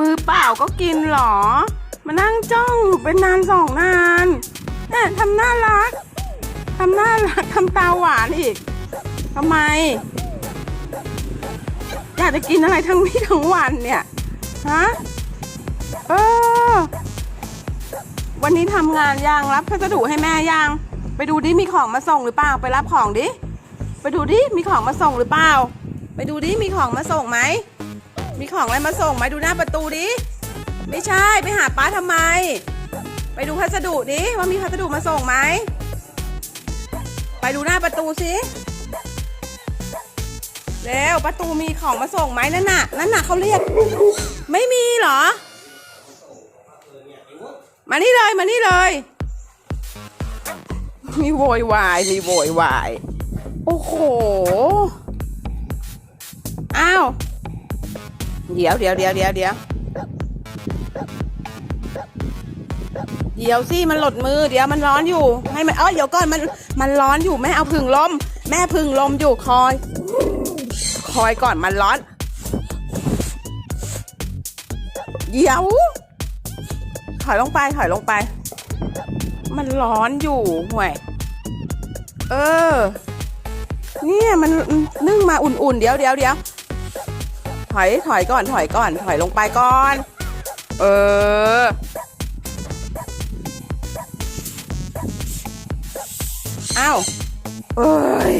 มือเปล่าก็กินเหรอ มานั่งจ้องอยู่เป็นนานสองนานเนี่ยทำน่ารักทำน่ารักทำตาหวานอีกทำไม อยากจะกินอะไรทั้งวี่ทั้งวันเนี่ย ฮะ เออ วันนี้ทำงานยังรับพัสดุให้แม่ยังไปดูดิมีของมาส่งหรือเปล่า ไปรับของดิ ไปดูดิมีของมาส่งหรือเปล่า ไปดูดิมีของมาส่งไหม มีของอะไรมาส่งไหมดูหน้าประตูดิ ไม่ใช่ไปหาป้าทำไม ไปดูพัสดุดิว่ามีพัสดุมาส่งไหม ไปดูหน้าประตูสิเร็วประตูมีของมาส่งไหมนั่นน่ะนั่นน่ะเขาเรียก ไม่มีเหรอ มานี่เลยมานี่เลย มีโวยวายมีโวยวาย โอ้โห อ้าว เดี๋ยวเดี๋ยวเดี๋ยวเดี๋ยวเดี๋ยวเดี๋ยวสิมันหลดมือเดี๋ยวมันร้อนอยู่ให้มันเอ้ยเดี๋ยวก่อนมันมันร้อนอยู่แม่เอาพึ่งลม แม่พึ่งลมอยู่คอย คอยก่อนมันร้อน เดี๋ยวถอยลงไปถอยลงไป มันร้อนอยู่ห่วย เออ เนี่ยมันนึ่งมาอุ่นๆ เดี๋ยวเดี๋ยวเดี๋ยว ถอยถอยก่อนถอยก่อน ถอยลงไปก่อน เออ อ้าว เอ้ย